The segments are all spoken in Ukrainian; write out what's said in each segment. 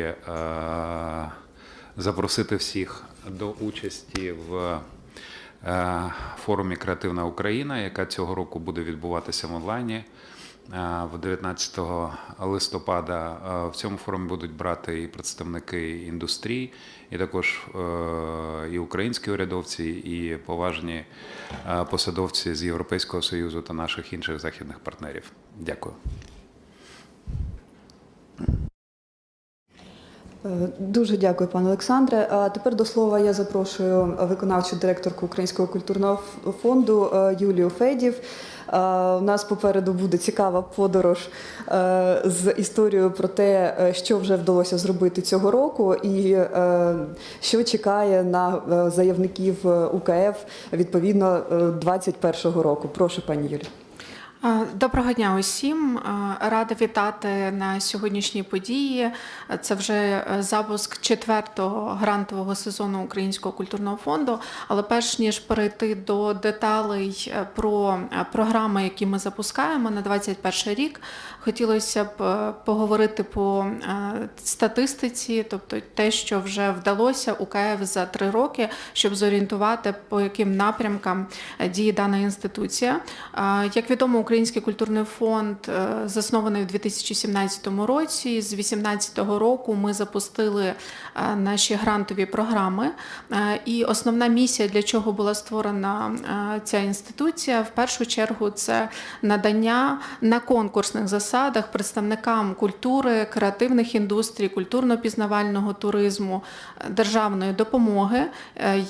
е, запросити всіх до участі в е, форумі Креативна Україна, яка цього року буде відбуватися в онлайні. Е, В 19 листопада Е, в цьому форумі будуть брати і представники індустрії, і також і українські урядовці, і поважні посадовці з Європейського союзу та наших інших західних партнерів. Дякую. Дуже дякую, пане Олександре. А тепер до слова я запрошую виконавчу директорку Українського культурного фонду е, Юлію Федів. Е, У нас попереду буде цікава подорож е, з історією про те, е, що вже вдалося зробити цього року, і е, що чекає на е, заявників е, УКФ відповідно 2021 року. Прошу, пані Юлі. А, Доброго дня усім. Рада вітати на сьогоднішній події. Це вже е, запуск четвертого грантового сезону Українського культурного фонду. Але перш ніж перейти до деталей е, про е, програми, які ми запускаємо на 2021 рік, хотілося б е, поговорити по е, статистиці, тобто те, що вже вдалося у УКФ за три роки, щоб зорієнтувати, по яким напрямкам е, діє дана інституція. Е, Як відомо, Український культурний фонд е, заснований у 2017 році. З 2018 року ми запустили е, наші грантові програми. Е, І основна місія, для чого була створена ця інституція, в першу чергу це надання на конкурсних засадах представникам культури, креативних індустрій, культурно-пізнавального туризму, державної допомоги,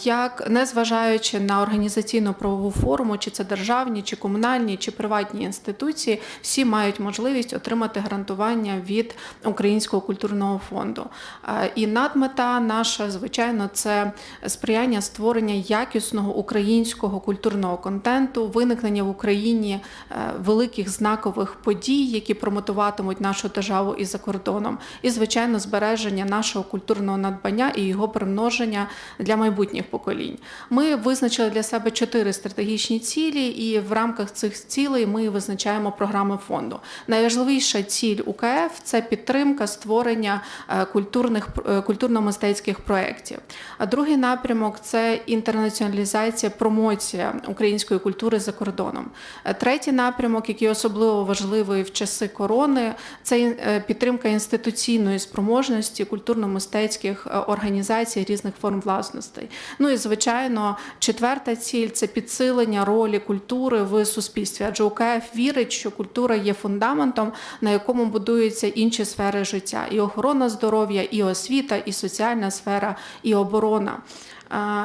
як незважаючи на організаційну правову форму, чи це державні, чи комунальні, чи приватні інституції, всі мають можливість отримати грантування від Українського культурного фонду. Е, І надмета наша, звичайно, це сприяння створення якісного українського культурного контенту, виникнення в Україні е, великих знакових подій, які промотуватимуть нашу державу і за кордоном, і звичайно, збереження нашого культурного надбання і його примноження для майбутніх поколінь. Ми визначили для себе чотири стратегічні цілі, і в рамках цих цілей ми визначаємо програми фонду. Найважливіша ціль УКФ це підтримка створення е, культурних е, культурно-мистецьких проєктів. А другий напрямок це інтернаціоналізація, промоція української культури за кордоном. Е, Третій напрямок, який особливо важливий в часи корони, це підтримка інституційної спроможності культурно-мистецьких організацій різних форм власностей. Ну і звичайно, четверта ціль це підсилення ролі культури в суспільстві. Адже УКФ вірить, що культура є фундаментом, на якому будуються інші сфери життя: і охорона здоров'я, і освіта, і соціальна сфера, і оборона.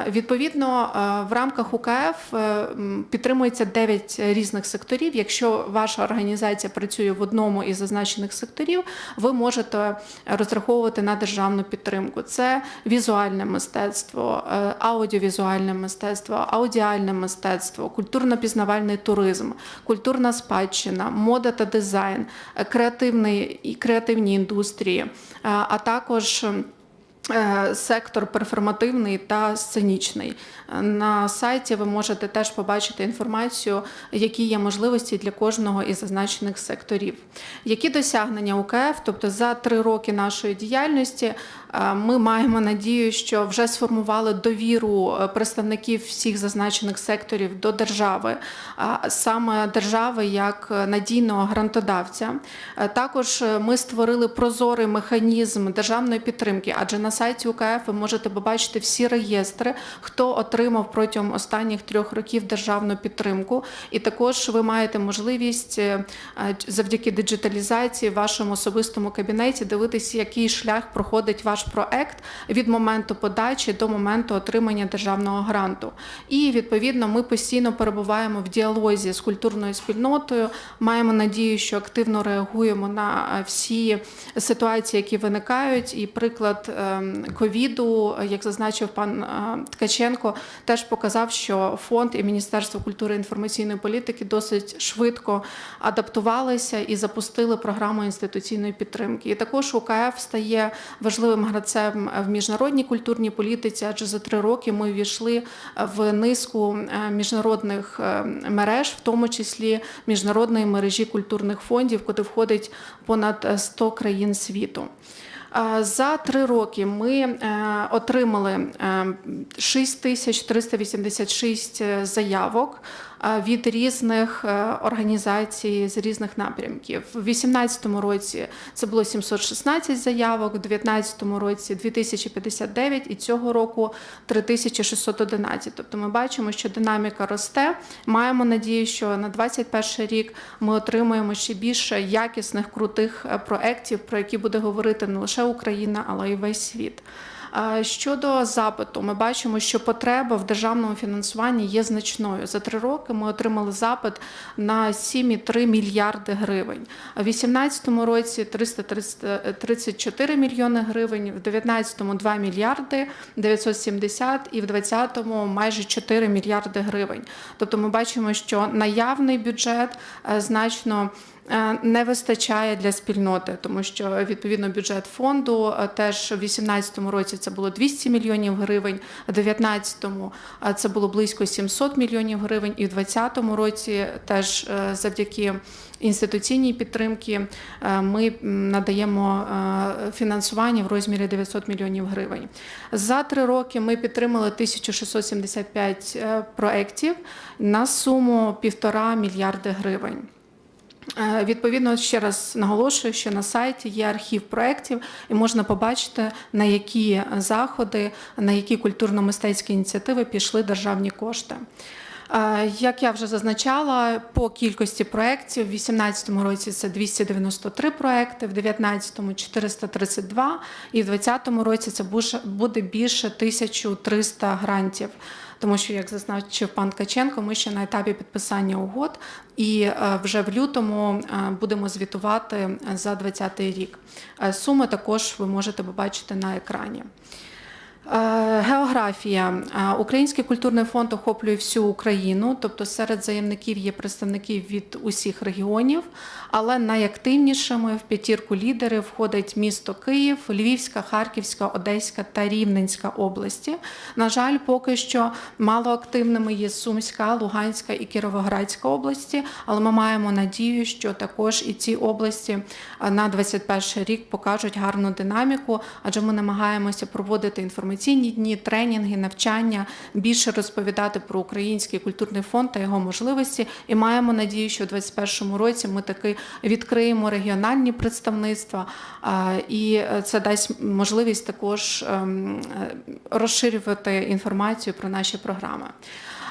Відповідно, е, в рамках УКФ е, підтримується 9 різних секторів. Якщо ваша організація працює в одному із зазначених секторів, ви можете розраховувати на державну підтримку. Це візуальне мистецтво, е, аудіовізуальне мистецтво, аудіальне мистецтво, культурно-пізнавальний туризм, культурна спадщина, мода та дизайн, креативний креативні індустрії, а також. Е, Сектор перформативний та сценічний. На сайті ви можете теж побачити інформацію, які є можливості для кожного із зазначених секторів. Які досягнення УКФ, тобто за три роки нашої діяльності, е, ми маємо надію, що вже сформували довіру е, представників всіх зазначених секторів до держави, саме держави як надійного грантодавця. Також ми створили прозорий механізм державної підтримки, адже на сайті УКФ ви можете побачити всі реєстри, хто отримав протягом останніх трьох років державну підтримку. І також ви маєте можливість е, е, завдяки диджиталізації в вашому особистому кабінеті дивитися, який шлях проходить ваш проект від моменту подачі до моменту отримання державного гранту. І відповідно ми постійно перебуваємо в діалозі з культурною спільнотою. Маємо надію, що активно реагуємо на е, всі ситуації, які виникають. І приклад ем, ковіду, е, як зазначив пан е, Ткаченко, теж показав, що фонд і Міністерство культури і інформаційної політики досить швидко адаптувалися і запустили програму інституційної підтримки. І також УКФ стає важливим гравцем в міжнародній культурній політиці, адже за три роки ми ввійшли в низку е, міжнародних е, мереж, в тому числі міжнародної мережі культурних фондів, куди входить понад 100 країн світу. За три роки ми е, отримали е, 6386 е, заявок. е, від різних е, організацій з різних напрямків. У 2018 році це було 716 заявок, у 2019 році 2059 і цього року 3611. Тобто ми бачимо, що динаміка росте. Маємо надію, що на 2021 рік ми отримаємо ще більше якісних крутих е, проєктів, про які буде говорити не лише Україна, але й весь світ. Е, Щодо запиту, ми бачимо, що потреба в державному фінансуванні є значною. За три роки ми отримали запит на 7,3 мільярди гривень. У 2018 році 334 мільйони гривень, в 2019 – 2 мільярди 970 і в 2020 майже 4 мільярди гривень. Тобто ми бачимо, що наявний бюджет е, значно е, не вистачає для спільноти, тому що відповідно бюджет фонду е, теж у 2018 році це було 200 мільйонів гривень, а в 2019 е, це було близько 700 мільйонів гривень, і в 2020 році теж е, завдяки інституційній підтримки е, ми надаємо е, фінансування в розмірі 900 мільйонів гривень. За три роки ми підтримали 1675 е, проєктів на суму півтора мільярди гривень. Е, Відповідно, ще раз наголошую, що на сайті є архів проєктів, і можна побачити, на які заходи, на які культурно-мистецькі ініціативи пішли державні кошти. Е, Як я вже зазначала, по кількості проєктів в 2018 році це 293 проєкти, в 2019 – 432, і в 2020 році це буде більше 1300 грантів. Тому що, як зазначив пан Ткаченко, ми ще на етапі підписання угод, і е, вже в лютому е, будемо звітувати за 2020 рік. Суми також ви можете побачити на екрані. Е, Географія. Е, Український культурний фонд охоплює всю Україну, тобто серед заявників є представники від усіх регіонів, але найактивнішими в п'ятірку лідерів входить місто Київ, Львівська, Харківська, Одеська та Рівненська області. На жаль, поки що мало активними є Сумська, Луганська і Кіровоградська області, але ми маємо надію, що також і ці області е, на 21 рік покажуть гарну динаміку, адже ми намагаємося проводити інформаційні дні, тренінги, навчання, більше розповідати про український культурний фонд та його можливості. І маємо надію, що у 2021 році ми таки відкриємо регіональні представництва, і е, це дасть можливість також ем, е, розширювати інформацію про наші програми.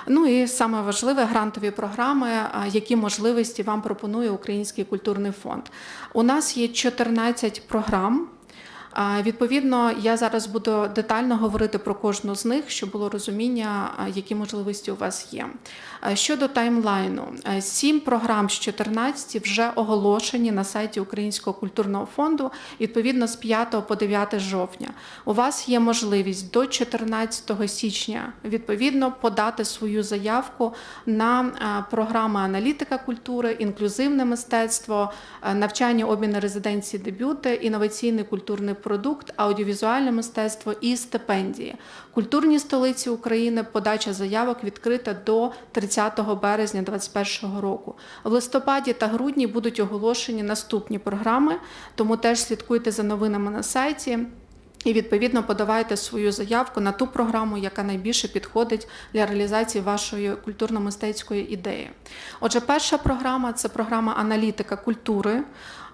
Ну і саме важливе грантові програми, які можливості вам пропонує Український культурний фонд. У нас є 14 програм. Відповідно, я зараз буду детально говорити про кожну з них, щоб було розуміння, які можливості у вас є. Щодо таймлайну, сім програм з 14 вже оголошені на сайті Українського культурного фонду, відповідно з 5 по 9 жовтня. У вас є можливість до 14 січня відповідно подати свою заявку на програми аналітика культури, інклюзивне мистецтво, навчання обміни резиденції дебюти, інноваційний культурний продукт, аудіовізуальне мистецтво і стипендії. Культурні столиці України подача заявок відкрита до 30 березня 2021 року. В листопаді та грудні будуть оголошені наступні програми, тому теж слідкуйте за новинами на сайті. І відповідно подавайте свою заявку на ту програму, яка найбільше підходить для реалізації вашої культурно-мистецької ідеї. Отже, перша програма це програма аналітика культури.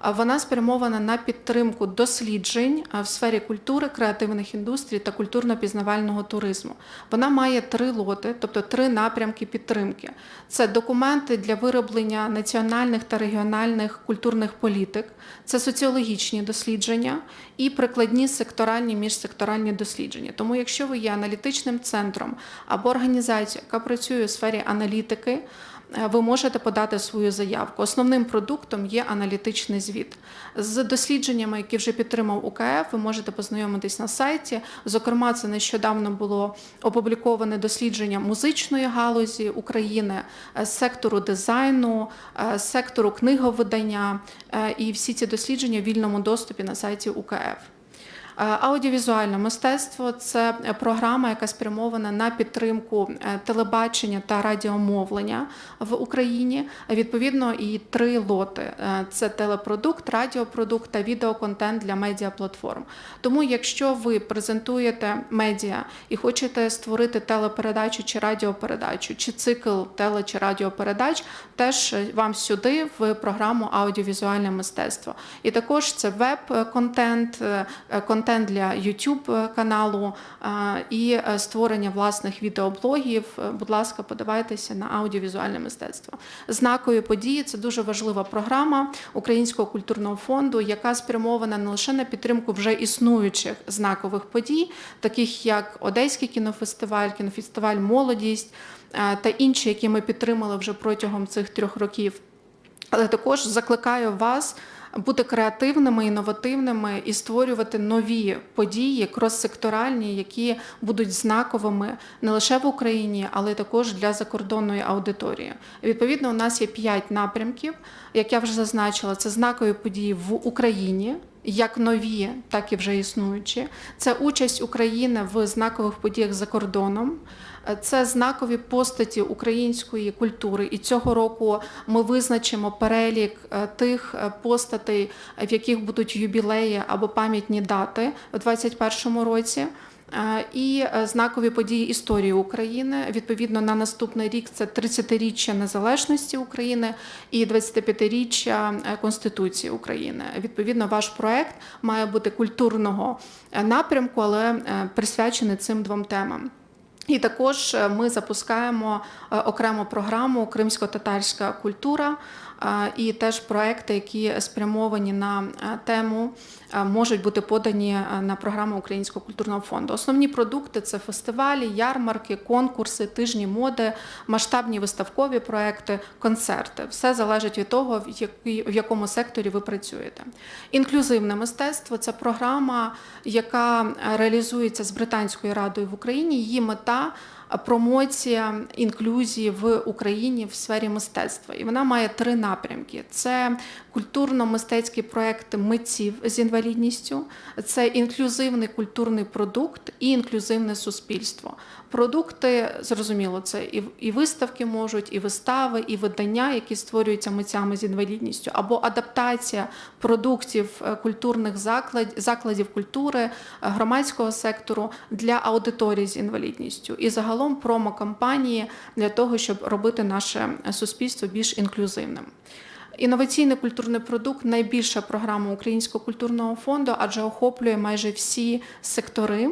Вона спрямована на підтримку досліджень в сфері культури, креативних індустрій та культурно-пізнавального туризму. Вона має три лоти, тобто три напрямки підтримки. Це документи для вироблення національних та регіональних культурних політик, це соціологічні дослідження і прикладні секторальні міжсекторальні дослідження. Тому, якщо ви є аналітичним центром або організацією, яка працює у сфері аналітики, ви можете подати свою заявку. Основним продуктом є аналітичний звіт. З дослідженнями, які вже підтримав УКФ, ви можете познайомитись на сайті. Зокрема, це нещодавно було опубліковане дослідження музичної галузі України, е, сектору дизайну, е, сектору книговидання. Е, І всі ці дослідження в вільному доступі на сайті УКФ. Е, Аудіовізуальне мистецтво це програма, яка спрямована на підтримку е, телебачення та радіомовлення в Україні. Відповідно, і три лоти: Е, це телепродукт, радіопродукт та відеоконтент для медіаплатформ. Тому, якщо ви презентуєте медіа і хочете створити телепередачу чи радіопередачу, чи цикл теле чи радіопередач, теж вам сюди в програму аудіовізуальне мистецтво. І також це веб-контент, е, контент для YouTube каналу е, і е, створення власних відеоблогів. Е, Будь ласка, подавайтеся на аудіовізуальне мистецтво. Знакові події це дуже важлива програма Українського культурного фонду, яка спрямована не лише на підтримку вже існуючих знакових подій, таких як Одеський кінофестиваль, кінофестиваль Молодість е, та інші, які ми підтримали вже протягом цих трьох років. Але також закликаю вас бути креативними, інновативними і створювати нові події, крос-секторальні, які будуть знаковими не лише в Україні, але також для закордонної аудиторії. Відповідно, у нас є п'ять напрямків. Як я вже зазначила, це знакові події в Україні. Як нові, так і вже існуючі, це участь України в знакових подіях за кордоном. Це знакові постаті української культури, і цього року ми визначимо перелік е, тих е, постатей, в яких будуть юбілеї або пам'ятні дати у 2021 році. Е, І знакові події історії України. Відповідно, на наступний рік це 30-річчя незалежності України і 25-річчя е, Конституції України. Відповідно, ваш проект має бути культурного напрямку, але присвячений цим двом темам. І також е, ми запускаємо е, окрему програму Кримсько-татарська культура і теж проекти, які спрямовані на е, тему, е, можуть бути подані е, на програму Українського культурного фонду. Основні продукти це фестивалі, ярмарки, конкурси, тижні моди, масштабні виставкові проекти, концерти. Все залежить від того, в якому секторі ви працюєте. Інклюзивне мистецтво це програма, яка реалізується з Британською радою в Україні. Її мета промоція інклюзії в Україні в сфері мистецтва. І вона має три напрямки: це культурно-мистецький проект митців з інвалідністю, це інклюзивний культурний продукт і інклюзивне суспільство. Продукти зрозуміло, це і, і виставки можуть, і вистави, і видання, які створюються митцями з інвалідністю, або адаптація продуктів е, культурних заклад, закладів культури, е, громадського сектору для аудиторії з інвалідністю, і загалом промо-кампанії для того, щоб робити наше суспільство більш інклюзивним. Інноваційний культурний продукт найбільша програма Українського культурного фонду, адже охоплює майже всі сектори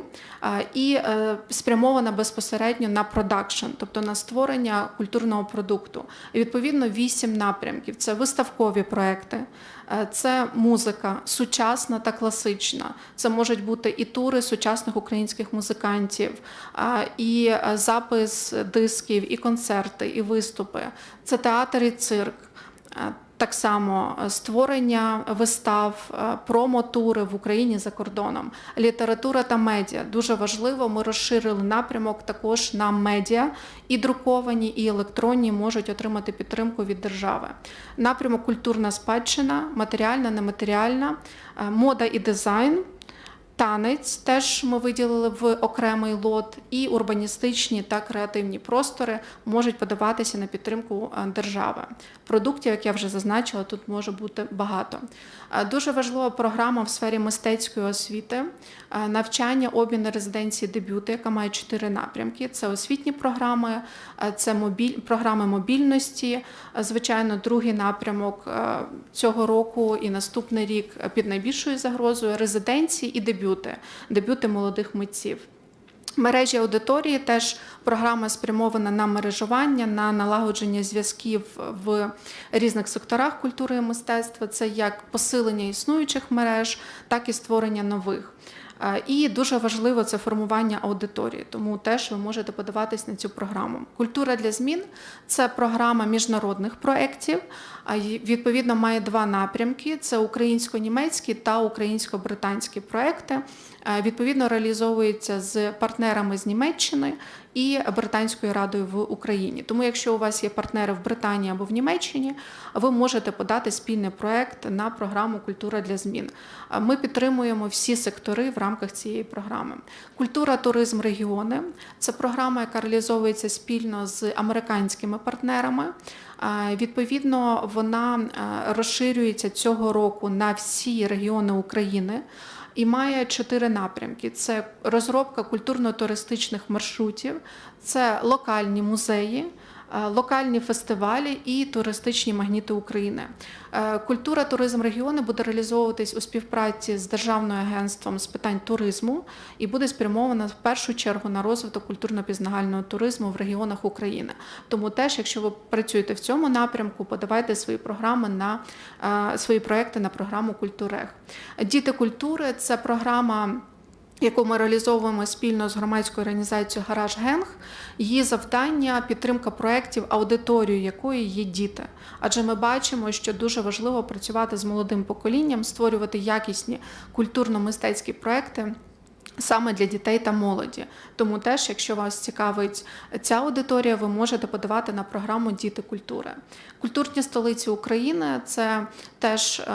і е, спрямована безпосередньо на продакшн, тобто на створення культурного продукту. І відповідно вісім напрямків: це виставкові проекти, е, це музика сучасна та класична. Це можуть бути і тури сучасних українських музикантів, і е, запис дисків, і концерти, і виступи. Це театр і цирк. Е, Так само е, створення вистав, промотури промо-тури в Україні за кордоном, література та медіа дуже важливо. Ми розширили напрямок також на медіа, і друковані, і електронні можуть отримати підтримку від держави. Напрямок культурна спадщина, матеріальна, нематеріальна, е, мода і дизайн. Танець теж ми виділили в окремий лот, і урбаністичні та креативні простори можуть подаватися на підтримку е, держави. Продуктів, як я вже зазначила, тут може бути багато. Е, Дуже важлива програма в сфері мистецької освіти, е, навчання, обмін резиденції, дебюти, яка має чотири напрямки: це освітні програми, це мобіль... програми мобільності. Звичайно, другий напрямок цього року і наступний рік під найбільшою загрозою резиденції і дебюти, дебюти молодих митців. Мережі аудиторії теж програма спрямована на мережування, на налагодження зв'язків в різних секторах культури і мистецтва. Це як посилення існуючих мереж, так і створення нових. І дуже важливо це формування аудиторії, тому теж ви можете подаватись на цю програму. Культура для змін це програма міжнародних проєктів. Відповідно, має два напрямки: це українсько-німецькі та українсько-британські проекти. відповідно реалізовується з партнерами з Німеччини і Британською радою в Україні. Тому, якщо у вас є партнери в Британії або в Німеччині, ви можете подати спільний проект на програму Культура для змін. Ми підтримуємо всі сектори в рамках цієї програми. Культура, туризм, регіони це програма, яка реалізовується спільно з американськими партнерами. Відповідно, вона розширюється цього року на всі регіони України і має чотири напрямки: це розробка культурно-туристичних маршрутів, це локальні музеї. Е, Локальні фестивалі і туристичні магніти України. Е, Культура, туризм регіони буде реалізовуватись у співпраці з Державним агентством з питань туризму і буде спрямована в першу чергу на розвиток культурно-пізнагального туризму в регіонах України. Тому теж, якщо ви працюєте в цьому напрямку, подавайте свої програми на е, свої проекти на програму Культурех. Діти культури це програма. Яку ми реалізовуємо спільно з громадською організацією Гараж Генг, її завдання підтримка проєктів, аудиторією якої є діти. Адже ми бачимо, що дуже важливо працювати з молодим поколінням, створювати якісні культурно-мистецькі проекти. Саме для дітей та молоді. Тому теж, якщо вас цікавить ця аудиторія, ви можете подавати на програму Діти культури. Культурні столиці України це теж е,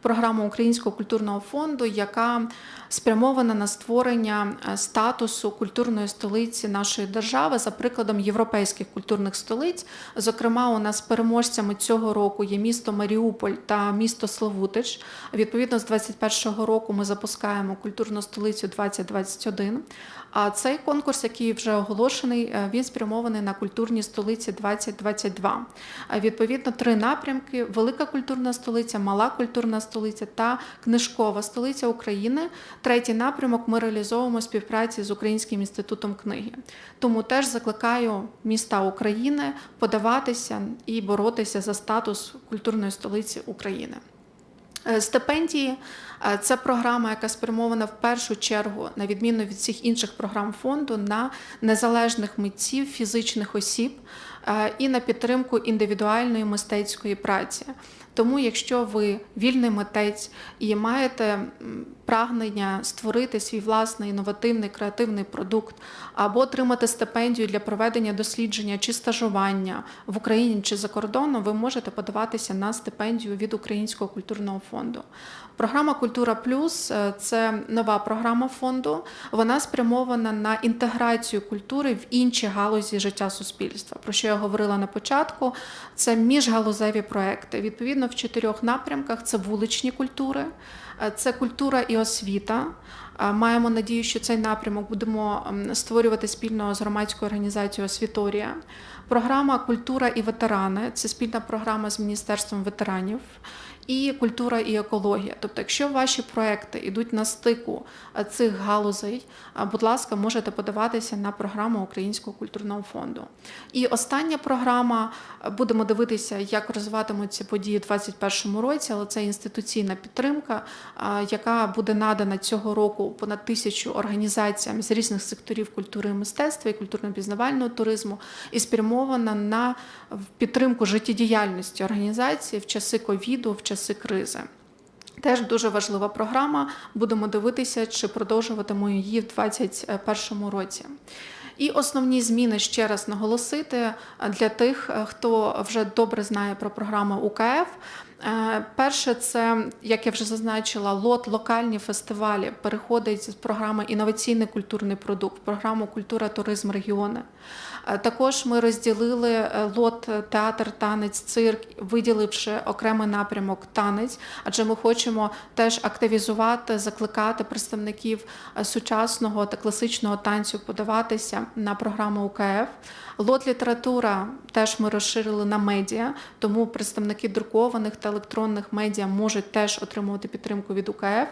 програма Українського культурного фонду, яка спрямована на створення е, статусу культурної столиці нашої держави за прикладом європейських культурних столиць. Зокрема, у нас переможцями цього року є місто Маріуполь та місто Славутич. Відповідно, з 2021 року ми запускаємо культурну столицю 2021. А цей конкурс, який вже оголошений, е, він спрямований на культурні столиці 2022. А Відповідно, три напрямки: велика культурна столиця, мала культурна столиця та книжкова столиця України. Третій напрямок ми реалізовуємо співпраці з Українським інститутом книги. Тому теж закликаю міста України подаватися і боротися за статус культурної столиці України. Е, Стипендії е, це програма, яка спрямована в першу чергу, на відміну від всіх інших програм фонду, на незалежних митців, фізичних осіб е, і на підтримку індивідуальної мистецької праці. Тому, якщо ви вільний митець і маєте прагнення створити свій власний інновативний креативний продукт, або отримати стипендію для проведення дослідження чи стажування в Україні чи за кордоном, ви можете подаватися на стипендію від Українського культурного фонду. Програма Культура Плюс це нова програма фонду. Вона спрямована на інтеграцію культури в інші галузі життя суспільства. Про що я говорила на початку? Це міжгалузеві проекти. Відповідно, в чотирьох напрямках це вуличні культури, це культура і освіта. Е, Маємо надію, що цей напрямок будемо створювати спільно з громадською організацією Освіторія. Програма Культура і ветерани це спільна програма з Міністерством ветеранів. І культура і екологія. Тобто, якщо ваші проекти йдуть на стику цих галузей, будь ласка, можете подаватися на програму Українського культурного фонду. І остання програма будемо дивитися, як розвиватимуться події у 2021 році, але це інституційна підтримка, яка буде надана цього року понад тисячу організаціям з різних секторів культури і мистецтва і культурно-пізнавального туризму, і спрямована на підтримку життєдіяльності організації в часи ковіду, в часи кризи. Теж дуже важлива програма. Будемо дивитися, чи продовжуватиму її в 2021 році. І основні зміни ще раз наголосити для тих, хто вже добре знає про програму УКФ. Е, Перше, це як я вже зазначила, лот локальні фестивалі переходить з програми інноваційний культурний продукт, програму Культура, туризм, регіони. Е, Також ми розділили е, лот театр, танець, цирк, виділивши окремий напрямок танець, адже ми хочемо теж активізувати, закликати представників сучасного та класичного танцю подаватися на програму УКФ. Лот література теж ми розширили на медіа, тому представники друкованих та електронних медіа можуть теж отримувати підтримку від УКФ.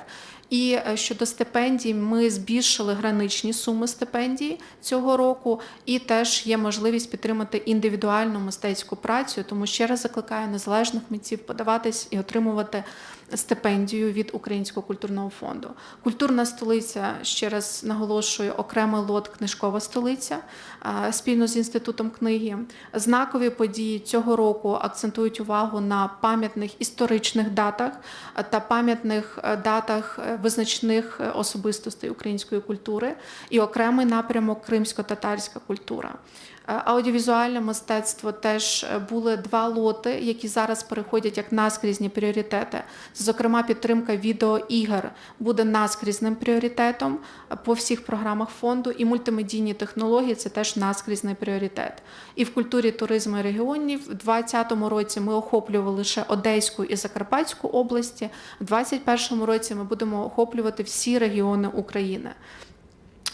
І е, щодо стипендій, ми збільшили граничні суми стипендій цього року, і теж є можливість підтримати індивідуальну мистецьку працю. Тому ще раз закликаю незалежних митців подаватись і отримувати стипендію від Українського культурного фонду. Культурна столиця ще раз наголошую окремий лот книжкова столиця спільно з інститутом книги. Знакові події цього року акцентують увагу на пам'ятних історичних датах та пам'ятних е, датах е, визначних е, особистостей української культури і окремий напрямок кримсько-татарська культура. Е, Аудіовізуальне мистецтво теж е, були два лоти, які зараз переходять як наскрізні пріоритети. Зокрема, підтримка відеоігр буде наскрізним пріоритетом е, по всіх програмах фонду, і мультимедійні технології це теж наскрізний пріоритет. І в культурі туризму регіонів в 2020 році ми охоплювали лише Одеську і Закарпатську області. В 2021 році ми будемо охоплювати всі регіони України.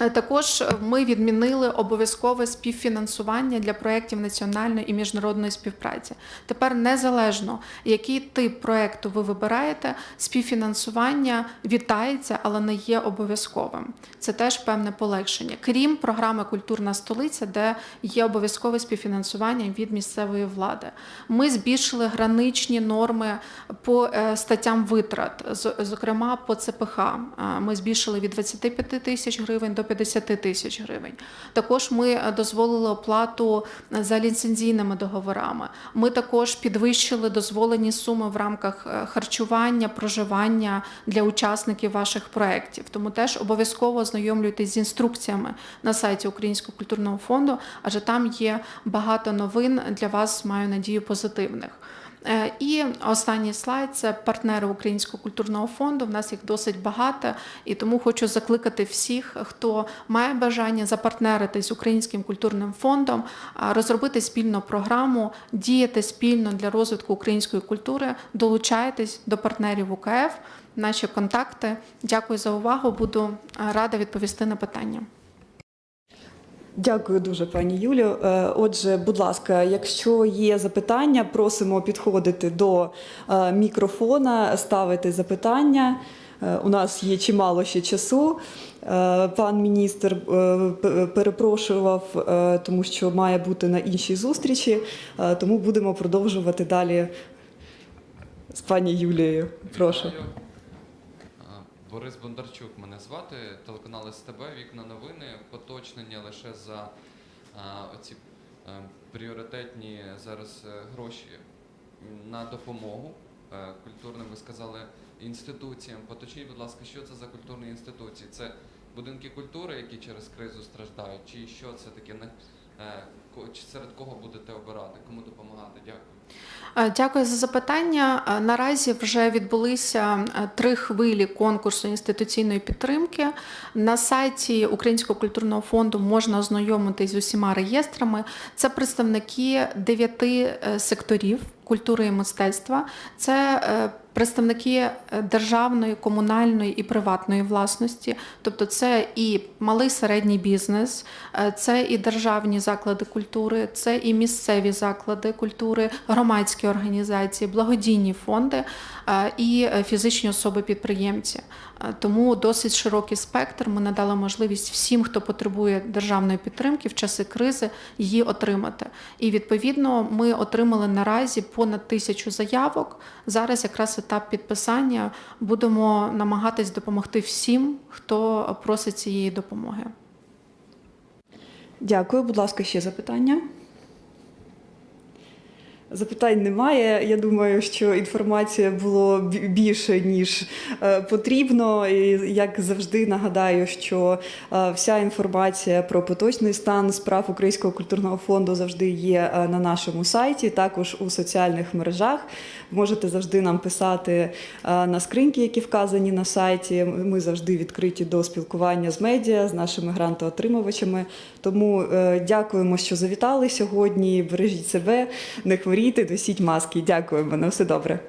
Е, Також ми відмінили обов'язкове співфінансування для проєктів національної і міжнародної співпраці. Тепер незалежно, який тип проєкту ви вибираєте, співфінансування вітається, але не є обов'язковим. Це теж певне полегшення. Крім програми Культурна столиця, де є обов'язкове співфінансування від місцевої влади. Ми збільшили граничні норми по е, статтям витрат, зокрема по ЦПХ. Е, Ми збільшили від 25 тисяч гривень до 50 тисяч гривень. Також ми дозволили оплату за ліцензійними договорами. Ми також підвищили дозволені суми в рамках е, харчування, проживання для учасників ваших проєктів. Тому теж обов'язково ознайомлюйтесь з інструкціями на сайті Українського культурного фонду, адже там є багато новин для вас, маю надію, позитивних. Е, І останній слайд це партнери Українського культурного фонду. В нас їх досить багато, і тому хочу закликати всіх, хто має бажання запартнеритись з Українським культурним фондом, розробити спільну програму, діяти спільно для розвитку української культури. Долучайтесь до партнерів УКФ. Наші контакти. Дякую за увагу. Буду е, рада відповісти на питання. Дякую дуже, пані Юлію. Е, Отже, будь ласка, якщо є запитання, просимо підходити до е, мікрофона, ставити запитання. Е, У нас є чимало ще часу. Пан міністр перепрошував, тому що має бути на іншій зустрічі, тому будемо продовжувати далі з пані Юлією. Прошу. А, Борис Бондарчук мене звати, телеканал СТБ, вікна новини, поточнення лише за а, оці а, пріоритетні зараз е, гроші на допомогу е, культурним, ви сказали, інституціям. Поточніть, будь ласка, що це за культурні інституції? Це будинки культури, які через кризу страждають, чи що це таке? Е, серед кого будете обирати, кому допомагати? Дякую. Е, Дякую за запитання. Е, Наразі вже відбулися е, три хвилі конкурсу інституційної підтримки. На сайті Українського культурного фонду можна ознайомитись з усіма реєстрами. Це представники дев'яти секторів культури і мистецтва. Це е, представники е, державної, комунальної і приватної власності, тобто це і малий середній бізнес, е, це і державні заклади культури, це і місцеві заклади культури, громадські організації, благодійні фонди і фізичні особи-підприємці. Е, Тому досить широкий спектр. Ми надали можливість всім, хто потребує державної підтримки в часи кризи, її отримати. І відповідно ми отримали наразі понад тисячу заявок. Зараз якраз етап підписання. Будемо намагатись допомогти всім, хто просить цієї допомоги. Дякую. Будь ласка, ще запитання. Запитань немає. Я думаю, що інформація було більше, ніж е, потрібно. І як завжди нагадаю, що е, вся інформація про поточний стан справ Українського культурного фонду завжди є е, на нашому сайті, також у соціальних мережах. Можете завжди нам писати на скриньки, які вказані на сайті. Ми завжди відкриті до спілкування з медіа, з нашими грантоотримувачами. Тому е, дякуємо, що завітали сьогодні. Бережіть себе, не хворійте, носіть маски. Дякуємо. На все добре.